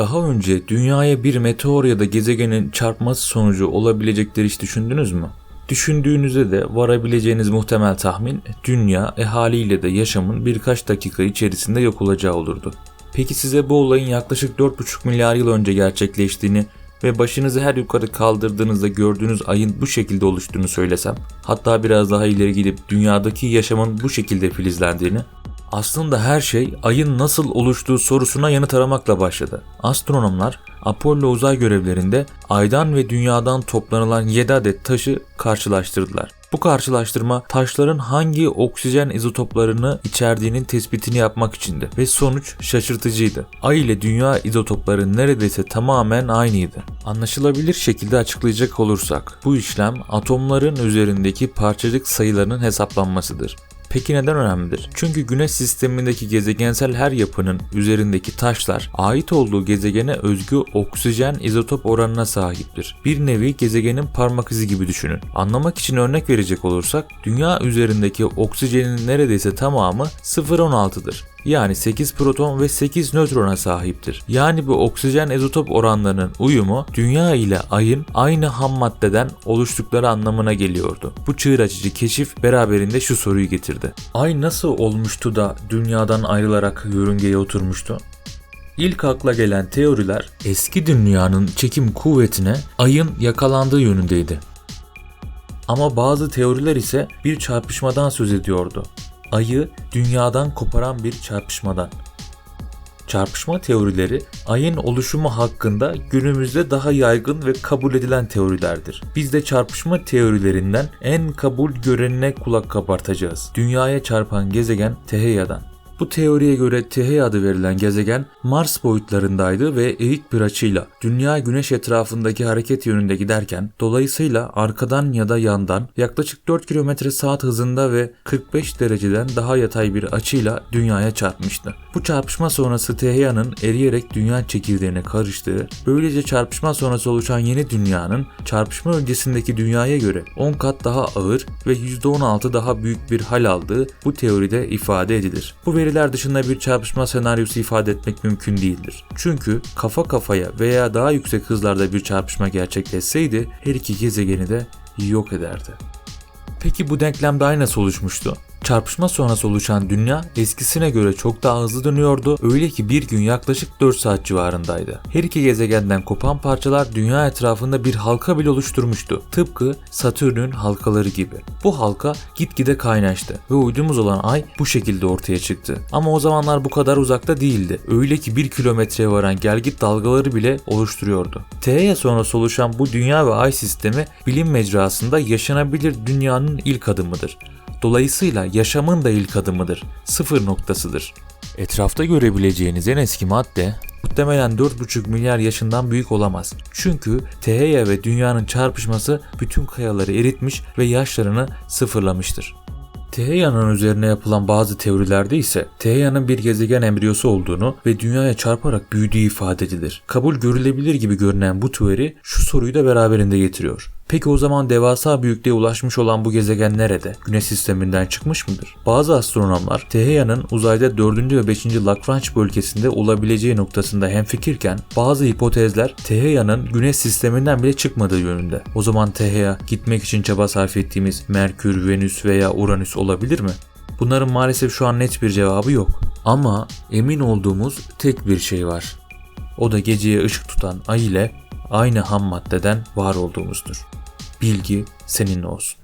Daha önce dünyaya bir meteor ya da gezegenin çarpması sonucu olabilecekleri hiç düşündünüz mü? Düşündüğünüzde de varabileceğiniz muhtemel tahmin dünya e haliyle de yaşamın birkaç dakika içerisinde yok olacağı olurdu. Peki size bu olayın yaklaşık 4,5 milyar yıl önce gerçekleştiğini ve başınızı her yukarı kaldırdığınızda gördüğünüz ayın bu şekilde oluştuğunu söylesem, hatta biraz daha ileri gidip dünyadaki yaşamın bu şekilde filizlendiğini, aslında her şey ayın nasıl oluştuğu sorusuna yanıt aramakla başladı. Astronomlar Apollo uzay görevlerinde aydan ve dünyadan toplanılan 7 adet taşı karşılaştırdılar. Bu karşılaştırma taşların hangi oksijen izotoplarını içerdiğinin tespitini yapmak içindi ve sonuç şaşırtıcıydı. Ay ile dünya izotopları neredeyse tamamen aynıydı. Anlaşılabilir şekilde açıklayacak olursak bu işlem atomların üzerindeki parçacık sayılarının hesaplanmasıdır. Peki neden önemlidir? Çünkü güneş sistemindeki gezegensel her yapının üzerindeki taşlar ait olduğu gezegene özgü oksijen izotop oranına sahiptir. Bir nevi gezegenin parmak izi gibi düşünün. Anlamak için örnek verecek olursak dünya üzerindeki oksijenin neredeyse tamamı 0.16'dır. Yani 8 proton ve 8 nötrona sahiptir. Yani bu oksijen izotop oranlarının uyumu dünya ile ayın aynı ham maddeden oluştukları anlamına geliyordu. Bu çığır açıcı keşif beraberinde şu soruyu getirdi. Ay nasıl olmuştu da dünyadan ayrılarak yörüngeye oturmuştu? İlk akla gelen teoriler eski dünyanın çekim kuvvetine ayın yakalandığı yönündeydi. Ama bazı teoriler ise bir çarpışmadan söz ediyordu. Ayı dünyadan koparan bir çarpışmadan. Çarpışma teorileri ayın oluşumu hakkında günümüzde daha yaygın ve kabul edilen teorilerdir. Biz de çarpışma teorilerinden en kabul görenine kulak kabartacağız. Dünyaya çarpan gezegen Teheya'dan. Bu teoriye göre Tehe adı verilen gezegen Mars boyutlarındaydı ve eğik bir açıyla Dünya Güneş etrafındaki hareket yönünde giderken dolayısıyla arkadan ya da yandan yaklaşık 4 km saat hızında ve 45 dereceden daha yatay bir açıyla Dünya'ya çarpmıştı. Bu çarpışma sonrası Teheya'nın eriyerek Dünya çekirdeğine karıştığı, böylece çarpışma sonrası oluşan yeni Dünya'nın çarpışma öncesindeki Dünya'ya göre 10 kat daha ağır ve %16 daha büyük bir hal aldığı bu teoride ifade edilir. Bu veri veriler dışında bir çarpışma senaryosu ifade etmek mümkün değildir. Çünkü kafa kafaya veya daha yüksek hızlarda bir çarpışma gerçekleşseydi her iki gezegeni de yok ederdi. Peki bu denklem daha nasıl oluşmuştu? Çarpışma sonrası oluşan dünya eskisine göre çok daha hızlı dönüyordu öyle ki bir gün yaklaşık 4 saat civarındaydı. Her iki gezegenden kopan parçalar dünya etrafında bir halka bile oluşturmuştu. Tıpkı Satürn'ün halkaları gibi. Bu halka gitgide kaynaştı ve uydumuz olan ay bu şekilde ortaya çıktı. Ama o zamanlar bu kadar uzakta değildi. Öyle ki 1 kilometreye varan gelgit dalgaları bile oluşturuyordu. Teya sonrası oluşan bu dünya ve ay sistemi bilim mecrasında yaşanabilir dünyanın ilk adımıdır. Dolayısıyla yaşamın da ilk adımıdır, sıfır noktasıdır. Etrafta görebileceğiniz en eski madde muhtemelen 4,5 milyar yaşından büyük olamaz. Çünkü Teheya ve dünyanın çarpışması bütün kayaları eritmiş ve yaşlarını sıfırlamıştır. Teheya'nın üzerine yapılan bazı teorilerde ise Teheya'nın bir gezegen embriyosu olduğunu ve dünyaya çarparak büyüdüğü ifade edilir. Kabul görülebilir gibi görünen bu teori şu soruyu da beraberinde getiriyor. Peki o zaman devasa büyüklüğe ulaşmış olan bu gezegen nerede? Güneş sisteminden çıkmış mıdır? Bazı astronomlar Teheya'nın uzayda 4. ve 5. Lagrange bölgesinde olabileceği noktasında hemfikirken bazı hipotezler Teheya'nın Güneş sisteminden bile çıkmadığı yönünde. O zaman Teheya gitmek için çaba sarf ettiğimiz Merkür, Venüs veya Uranüs olabilir mi? Bunların maalesef şu an net bir cevabı yok. Ama emin olduğumuz tek bir şey var. O da geceye ışık tutan ay ile aynı ham maddeden var olduğumuzdur bilgi seninle olsun.